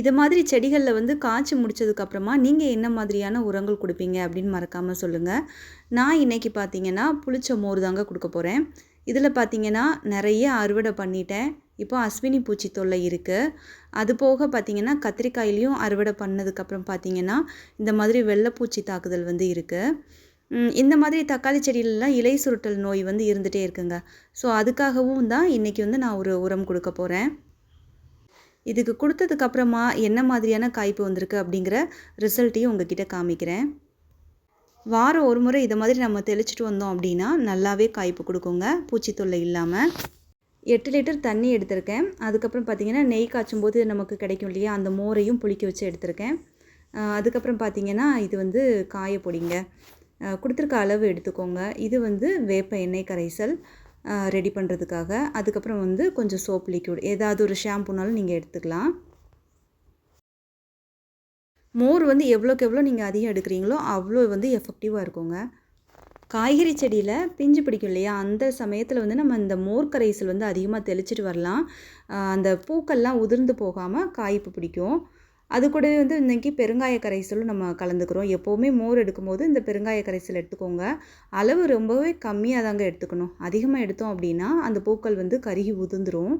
இது மாதிரி செடிகளில் வந்து காய்ச்சி முடிச்சதுக்கப்புறமா நீங்கள் என்ன மாதிரியான உரங்கள் கொடுப்பீங்க அப்படின்னு மறக்காமல் சொல்லுங்கள் நான் இன்றைக்கி பார்த்தீங்கன்னா புளிச்ச மோர் தாங்க கொடுக்க போகிறேன் இதில் பார்த்தீங்கன்னா நிறைய அறுவடை பண்ணிட்டேன். இப்போ அஸ்வினி பூச்சி தொல்லை இருக்குது அது போக பார்த்தீங்கன்னா கத்திரிக்காயிலையும் அறுவடை பண்ணதுக்கப்புறம் பார்த்தீங்கன்னா இந்த மாதிரி வெள்ளைப்பூச்சி தாக்குதல் வந்து இருக்குது இந்த மாதிரி தக்காளி செடியிலலாம் இலை சுருட்டல் நோய் வந்து இருந்துகிட்டே இருக்குங்க. ஸோ அதுக்காகவும் தான் இன்றைக்கி வந்து நான் ஒரு உரம் கொடுக்க போகிறேன் இதுக்கு கொடுத்ததுக்கப்புறமா என்ன மாதிரியான காய்ப்பு வந்திருக்கு அப்படிங்கிற ரிசல்ட்டையும் உங்ககிட்ட காமிக்கிறேன். வாரம் ஒரு முறை இதை மாதிரி நம்ம தெளிச்சிட்டு வந்தோம் அப்படின்னா நல்லாவே காய்ப்பு கொடுக்குங்க. பூச்சி தொல்லை இல்லாமல் எட்டு லிட்டர் தண்ணி எடுத்திருக்கேன். அதுக்கப்புறம் பார்த்தீங்கன்னா நெய் காய்ச்சும் போது நமக்கு கிடைக்கும் இல்லையா? அந்த மோரையும் புளிக்க வச்சு எடுத்திருக்கேன். அதுக்கப்புறம் பார்த்தீங்கன்னா இது வந்து காயப்பொடிங்க. பொடிங்க கொடுத்துருக்க அளவு எடுத்துக்கோங்க. இது வந்து வேப்ப எண்ணெய் கரைசல். ரெடி பண்ணுறதுக்காக அதுக்கப்புறம் வந்து கொஞ்சம் சோப் லிக்யூட் ஏதாவது ஒரு ஷாம்புனாலும் நீங்கள் எடுத்துக்கலாம். மோர் வந்து எவ்வளோக்கு எவ்வளோ நீங்கள் அதிகம் எடுக்கிறீங்களோ அவ்வளோ வந்து எஃபெக்டிவாக இருக்குங்க. காய்கறி செடியில் பிஞ்சு பிடிக்கும் இல்லையா? அந்த சமயத்தில் வந்து நம்ம இந்த மோர் கரைசல் வந்து அதிகமாக தெளிச்சிட்டு வரலாம். அந்த பூக்கள்லாம் உதிர்ந்து போகாமல் காய்ப்பு பிடிக்கும். அது கூடவே வந்து இன்றைக்கி பெருங்காய கரைசலும் நம்ம கலந்துக்கிறோம். எப்போவுமே மோர் எடுக்கும்போது இந்த பெருங்காய கரைசல் எடுத்துக்கோங்க. அளவு ரொம்பவே கம்மியாக தாங்க எடுத்துக்கணும். அதிகமாக எடுத்தோம் அப்படின்னா அந்த பூக்கள் வந்து கருகி உதிர்ந்துடும்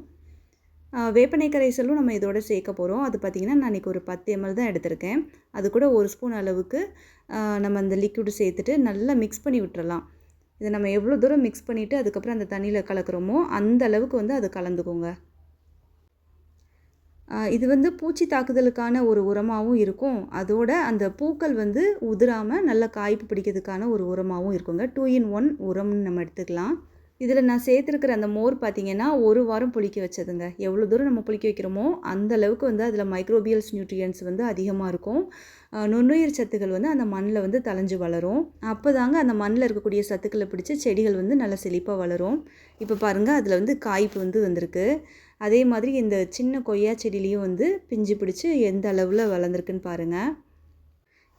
வேப்பனை கரைசலும் நம்ம இதோட சேர்க்க போகிறோம் அது பார்த்திங்கன்னா நான் இன்றைக்கி ஒரு பத்து எம்எல் தான் எடுத்திருக்கேன். அது கூட ஒரு ஸ்பூன் அளவுக்கு நம்ம அந்த லிக்விடு சேர்த்துட்டு நல்லா மிக்ஸ் பண்ணி விட்டுறலாம். இதை நம்ம எவ்வளோ தூரம் மிக்ஸ் பண்ணிவிட்டு அதுக்கப்புறம் அந்த தண்ணியில் கலக்கிறோமோ அந்த அளவுக்கு வந்து அது கலந்துக்கோங்க. இது வந்து பூச்சி தாக்குதலுக்கான ஒரு உரமாகவும் இருக்கும். அதோட அந்த பூக்கள் வந்து உதிராமல் நல்ல காய்ப்பு பிடிக்கிறதுக்கான ஒரு உரமாகவும் இருக்குங்க. டூ இன் ஒன் உரம்னு நம்ம எடுத்துக்கலாம். இதில் நான் சேர்த்துருக்கிற அந்த மோர் பார்த்தீங்கன்னா ஒரு வாரம் புளிக்க வச்சதுங்க. எவ்வளோ தூரம் நம்ம புளிக்க வைக்கிறோமோ அந்த அளவுக்கு வந்து அதில் மைக்ரோபியல்ஸ் நியூட்ரியன்ஸ் வந்து அதிகமாக இருக்கும். நுண்ணுயிர் சத்துக்கள் வந்து அந்த மண்ணில் வந்து தளைஞ்சு வளரும். அப்போ தாங்க அந்த மண்ணில் இருக்கக்கூடிய சத்துக்களை பிடிச்சி செடிகள் வந்து நல்லா செழிப்பாக வளரும். இப்போ பாருங்கள் அதில் வந்து காய்ப்பு வந்து வந்திருக்கு. அதே மாதிரி இந்த சின்ன கொய்யா செடியிலையும் வந்து பிஞ்சு பிடிச்சி எந்த அளவில் வளர்ந்துருக்குன்னு பாருங்கள்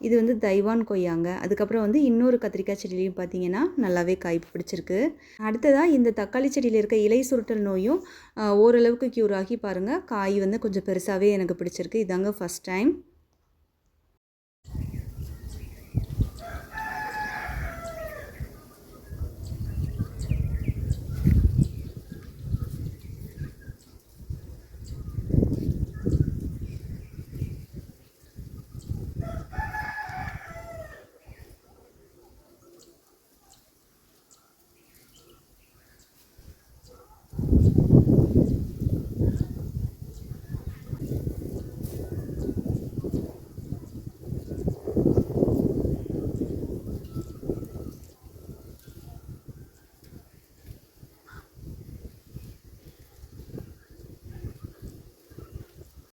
இது வந்து தைவான் கொய்யாங்க. அதுக்கப்புறம் வந்து இன்னொரு கத்திரிக்காய் செடியிலையும் பார்த்தீங்கன்னா நல்லாவே காய் பிடிச்சிருக்கு. அடுத்ததாக இந்த தக்காளி செடியில் இருக்க இலை சுருட்டல் நோயும் ஓரளவுக்கு க்யூர் ஆகி பாருங்கள் காய் வந்து கொஞ்சம் பெருசாகவே எனக்கு பிடிச்சிருக்கு. இதாங்க ஃபஸ்ட் டைம்